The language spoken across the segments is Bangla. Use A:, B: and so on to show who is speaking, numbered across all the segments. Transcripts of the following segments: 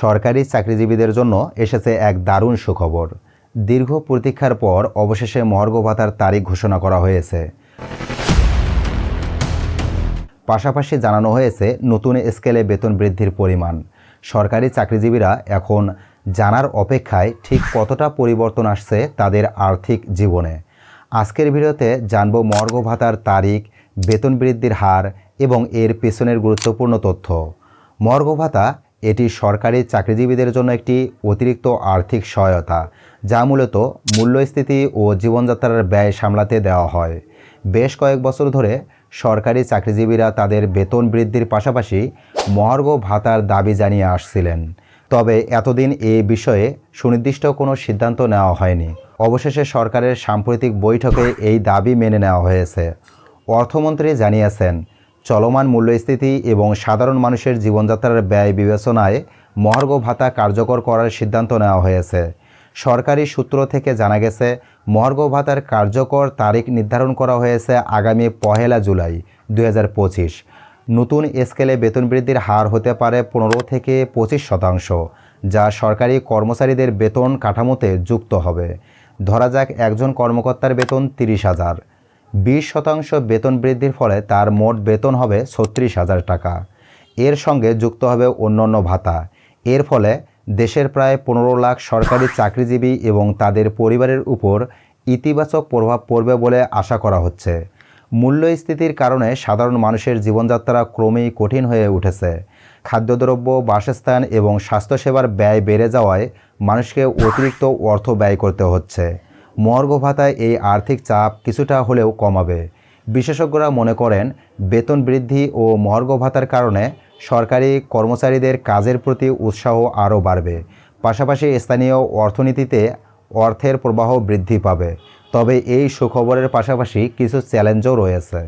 A: সরকারি চাকরিজীবীদের জন্য এসেছে এক দারুণ সুখবর। দীর্ঘ প্রতীক্ষার পর অবশেষে মর্গ ভাতার তারিখ ঘোষণা করা হয়েছে। পাশাপাশি জানানো হয়েছে নতুন স্কেলে বেতন বৃদ্ধির পরিমাণ। সরকারি চাকরিজীবীরা এখন জানার অপেক্ষায় ঠিক কতটা পরিবর্তন আসছে তাদের আর্থিক জীবনে। আজকের ভিডিওতে জানব মর্গ ভাতার তারিখ, বেতন বৃদ্ধির হার এবং এর পেছনের গুরুত্বপূর্ণ তথ্য। মর্গ ভাতা এটি সরকারি চাকরিজীবীদের জন্য একটি অতিরিক্ত আর্থিক সহায়তা, যা মূলত মূল্যস্থিতি ও জীবনযাত্রার ব্যয় সামলাতে দেওয়া হয়। বেশ কয়েক বছর ধরে সরকারি চাকরিজীবীরা তাদের বেতন বৃদ্ধির পাশাপাশি মহার্ঘ ভাতার দাবি জানিয়ে আসছিলেন। তবে এতদিন এ বিষয়ে সুনির্দিষ্ট কোনো সিদ্ধান্ত নেওয়া হয়নি। অবশেষে সরকারের সাম্প্রতিক বৈঠকে এই দাবি মেনে নেওয়া হয়েছে। অর্থমন্ত্রী জানিয়েছেন চলমান মূল্যস্থিতি এবং সাধারণ মানুষের জীবনযাত্রার ব্যয় বিবেচনায় মহার্ঘ ভাতা কার্যকর করার সিদ্ধান্ত নেওয়া হয়েছে। সরকারি সূত্র থেকে জানা গেছে, মহার্ঘ ভাতার কার্যকর তারিখ নির্ধারণ করা হয়েছে আগামী পহেলা জুলাই দু হাজার পঁচিশ। নতুন স্কেলে বেতন বৃদ্ধির হার হতে পারে পনেরো থেকে পঁচিশ শতাংশ, যা সরকারি কর্মচারীদের বেতন কাঠামোতে যুক্ত হবে। ধরা যাক, একজন কর্মকর্তার বেতন তিরিশ হাজার। বিশ শতাংশ বেতন বৃদ্ধির ফলে তার মোট বেতন হবে ছত্রিশ হাজার টাকা। এর সঙ্গে যুক্ত হবে অন্যান্য ভাতা। এর ফলে দেশের প্রায় পনেরো লাখ সরকারি চাকরিজীবী এবং তাদের পরিবারের উপর ইতিবাচক প্রভাব পড়বে বলে আশা করা হচ্ছে। মূল্যস্থিতির কারণে সাধারণ মানুষের জীবনযাত্রা ক্রমেই কঠিন হয়ে উঠেছে। খাদ্যদ্রব্য, বাসস্থান এবং স্বাস্থ্যসেবার ব্যয় বেড়ে যাওয়ায় মানুষকে অতিরিক্ত অর্থ ব্যয় করতে হচ্ছে। মর্গ ভাতায় এই আর্থিক চাপ কিছুটা হলেও কমাবে। বিশেষজ্ঞরা মনে করেন, বেতন বৃদ্ধি ও মর্গ ভাতার কারণে সরকারি কর্মচারীদের কাজের প্রতি উৎসাহ আরও বাড়বে। পাশাপাশি স্থানীয় অর্থনীতিতে অর্থের প্রবাহ বৃদ্ধি পাবে। তবে এই সুখবরের পাশাপাশি কিছু চ্যালেঞ্জও রয়েছে।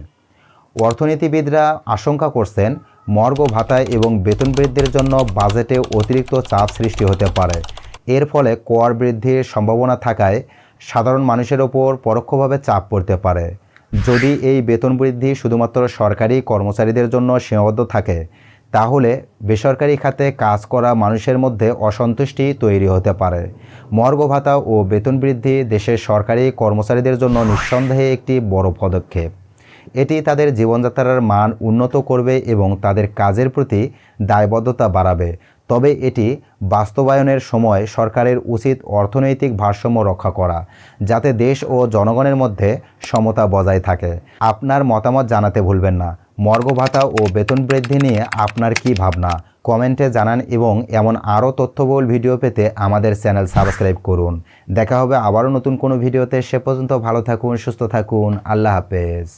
A: অর্থনীতিবিদরা আশঙ্কা করছেন মর্গ ভাতায় এবং বেতন বৃদ্ধির জন্য বাজেটে অতিরিক্ত চাপ সৃষ্টি হতে পারে। এর ফলে কর বৃদ্ধির সম্ভাবনা থাকায় সাধারণ মানুষের ওপর পরোক্ষভাবে চাপ পড়তে পারে। যদি এই বেতন বৃদ্ধি শুধুমাত্র সরকারি কর্মচারীদের জন্য সীমাবদ্ধ থাকে, তাহলে বেসরকারি খাতে কাজ করা মানুষের মধ্যে অসন্তুষ্টি তৈরি হতে পারে। মর্গ ভাতা ও বেতন বৃদ্ধি দেশের সরকারি কর্মচারীদের জন্য নিঃসন্দেহে একটি বড় পদক্ষেপ। এটি তাদের জীবনযাত্রার মান উন্নত করবে এবং তাদের কাজের প্রতি দায়বদ্ধতা বাড়াবে। তবে এটি বাস্তবায়নের সময় সরকারের উচিত অর্থনৈতিক ভারসাম্য রক্ষা করা, যাতে দেশ ও জনগণের মধ্যে সমতা বজায় থাকে। আপনার মতামত জানাতে ভুলবেন না। মর্গ ভাতা ও বেতন বৃদ্ধি নিয়ে আপনার কি ভাবনা? কমেন্টে জানান এবং এমন আরও তথ্যবহুল ভিডিও পেতে আমাদের চ্যানেল সাবস্ক্রাইব করুন। দেখা হবে আবারও নতুন কোনো ভিডিওতে। সে পর্যন্ত ভালো থাকুন, সুস্থ থাকুন। আল্লাহ হাফেজ।